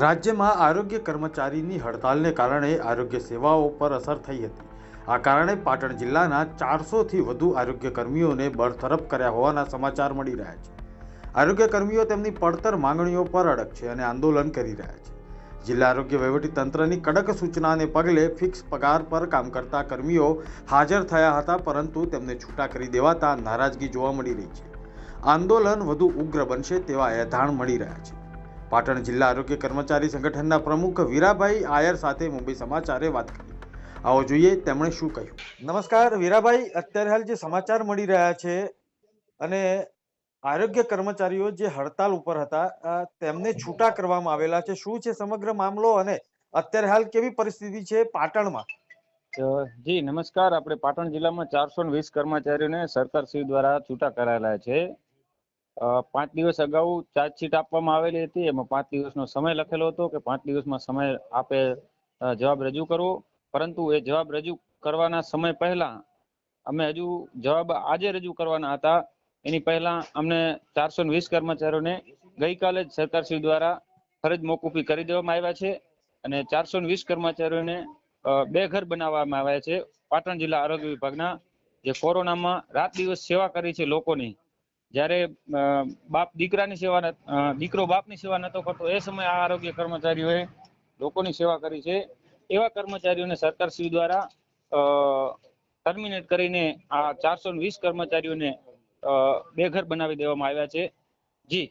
રાજ્યમાં આરોગ્ય કર્મચારીની હડતાલને કારણે આરોગ્ય સેવાઓ પર અસર થઈ હતી. આ કારણે પાટણ જિલ્લાના ચારસોથી વધુ આરોગ્ય કર્મીઓને બરતરફ કર્યા હોવાના સમાચાર મળી રહ્યા છે. આરોગ્ય કર્મીઓ તેમની પડતર માંગણીઓ પર અડગ છે અને આંદોલન કરી રહ્યા છે. જિલ્લા આરોગ્ય વહીવટી તંત્રની કડક સૂચનાને પગલે ફિક્સ પગાર પર કામ કરતા કર્મીઓ હાજર થયા હતા, પરંતુ તેમને છૂટા કરી દેવાતા નારાજગી જોવા મળી રહી છે. આંદોલન વધુ ઉગ્ર બનશે તેવા એધાણ મળી રહ્યા છે. પાટણ જિલ્લા આરોગ્ય કર્મચારી સંગઠનના પ્રમુખ વીરાભાઈ આયર સાથે મુંબઈ સમાચારે વાત કરી. આવો જોઈએ તેમણે શું કહ્યું. નમસ્કાર વીરાભાઈ. અત્યારે હાલ જે સમાચાર મળી રહ્યા છે અને આરોગ્ય કર્મચારીઓ જે હડતાલ ઉપર હતા તેમને છૂટા કરવામાં આવેલા છે. શું છે સમગ્ર મામલો અને અત્યારે હાલ કેવી પરિસ્થિતિ છે પાટણમાં? જી નમસ્કાર. આપણે પાટણ જિલ્લામાં ચારસો વીસ કર્મચારીઓને સરકાર શ્રી દ્વારા છૂટા કરાયેલા છે. પાંચ દિવસ અગાઉ ચાર્જશીટ આપવામાં આવેલી હતી. એમાં પાંચ દિવસનો સમય લખેલો હતો કે પાંચ દિવસમાં સમય આપે જવાબ રજૂ કરવો. પરંતુ એ જવાબ રજૂ કરવાના સમય પહેલા અમે હજુ જવાબ આજે રજૂ કરવાના હતા. એની પહેલા અમને ચારસો વીસ કર્મચારીઓને ગઈકાલે જ સરકારશ્રી દ્વારા ફરજ મોકૂફી કરી દેવામાં આવ્યા છે અને ચારસો વીસ કર્મચારીઓને બે ઘર બનાવવામાં આવ્યા છે. પાટણ જિલ્લા આરોગ્ય વિભાગના જે કોરોનામાં રાત દિવસ સેવા કરી છે લોકોની જ્યારે બાપ દીકરાની સેવા દીકરો બાપની સેવા નતો કરતો, એ સમયે આ આરોગ્ય કર્મચારીઓએ લોકોની સેવા કરી છે. એવા કર્મચારીઓને સરકાર શ્રી દ્વારા ટર્મિનેટ કરીને આ ચારસો વીસ કર્મચારીઓને બેઘર બનાવી દેવામાં આવ્યા છે. જી.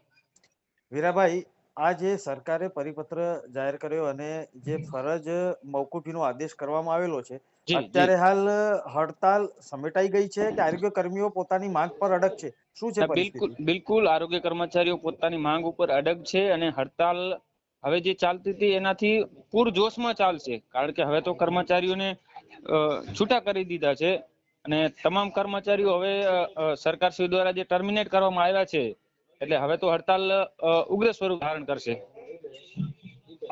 વીરાભાઈ આ જે સરકારે પરિપત્ર જાહેર કર્યો અને જે ફરજ મોકૂફીનો આદેશ કરવામાં આવેલો છે અત્યારે હાલ હડતાલ સમેટાઈ ગઈ છે કે આરોગ્ય કર્મીઓ પોતાની માંગ પર અડગ છે. શું છે બિલકુલ બિલકુલ આરોગ્ય કર્મચારીઓ પોતાની માંગ ઉપર અડગ છે અને હડતાલ હવે જે ચાલતી હતી એનાથી પૂરજોશમાં ચાલશે. કારણ કે હવે તો કર્મચારીઓને છૂટા કરી દીધા છે અને તમામ કર્મચારીઓ હવે સરકાર શ્રી દ્વારા જે ટર્મિનેટ કરવામાં આવ્યા છે એટલે હવે તો હડતાલ ઉગ્ર સ્વરૂપ ધારણ કરશે.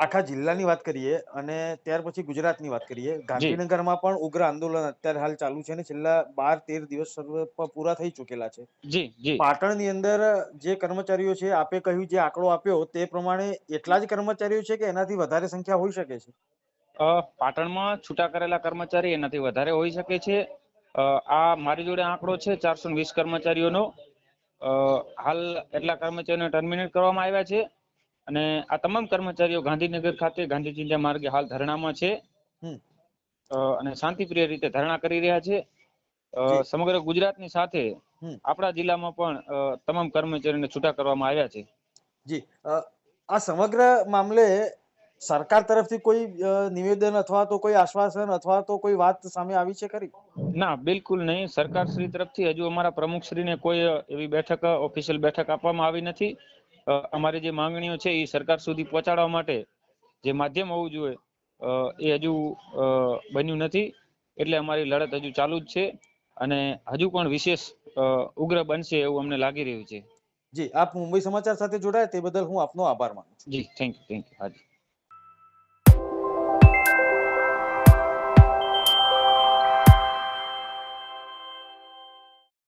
આખા જિલ્લાની વાત કરીએ અને ત્યાર પછી ગુજરાતની વાત કરીએ. ગાંધીનગરમાં પણ ઉગ્ર આંદોલન અત્યારે હાલ ચાલુ છે અને છેલ્લા બાર તેર દિવસ પૂરા થઈ ચૂકેલા છે. જી જી. પાટણની અંદર જે કર્મચારીઓ છે આપે કહ્યું જે આંકડો આપ્યો તે પ્રમાણે એટલા જ કર્મચારીઓ છે કે એનાથી વધારે સંખ્યા હોઈ શકે છે? પાટણમાં છૂટા કરેલા કર્મચારી એનાથી વધારે હોઈ શકે છે. આ મારી જોડે આંકડો છે ચારસો વીસ કર્મચારીઓનો. હાલ એટલા કર્મચારીઓને ટર્મિનેટ કરવામાં આવ્યા છે અને આ તમામ કર્મચારીઓ ગાંધીનગર ખાતે ગાંધી ચિંતા માર્ગે હાલ ધરણામાં છે. અને શાંતિપ્રિય રીતે ધરણા કરી રહ્યા છે. સમગ્ર ગુજરાતની સાથે આપણા જિલ્લામાં પણ તમામ કર્મચારીઓને છૂટા કરવામાં આવ્યા છે. જી. આ સમગ્ર મામલે સરકાર તરફથી કોઈ નિવેદન અથવા તો કોઈ આશ્વાસન અથવા તો કોઈ વાત સામે આવી છે ખરી? ના બિલકુલ નહીં. સરકાર શ્રી તરફથી હજુ અમારા પ્રમુખ શ્રીને કોઈ એવી બેઠક ઓફિશિયલ બેઠક આપવામાં આવી નથી. અમારી જે માંગણીઓ છે એ સરકાર સુધી પહોંચાડવા માટે જે માધ્યમ હોવું જોઈએ એ હજુ બન્યું નથી. એટલે અમારી લડત હજુ ચાલુ જ છે અને હજુ પણ વિશેષ ઉગ્ર બનશે એવું અમને લાગી રહ્યું છે. જી આપ મુંબઈ સમાચાર સાથે જોડાયા તે બદલ હું આપનો આભાર માનું છું. જી થેન્ક યુ થેન્ક યુ. હાજી.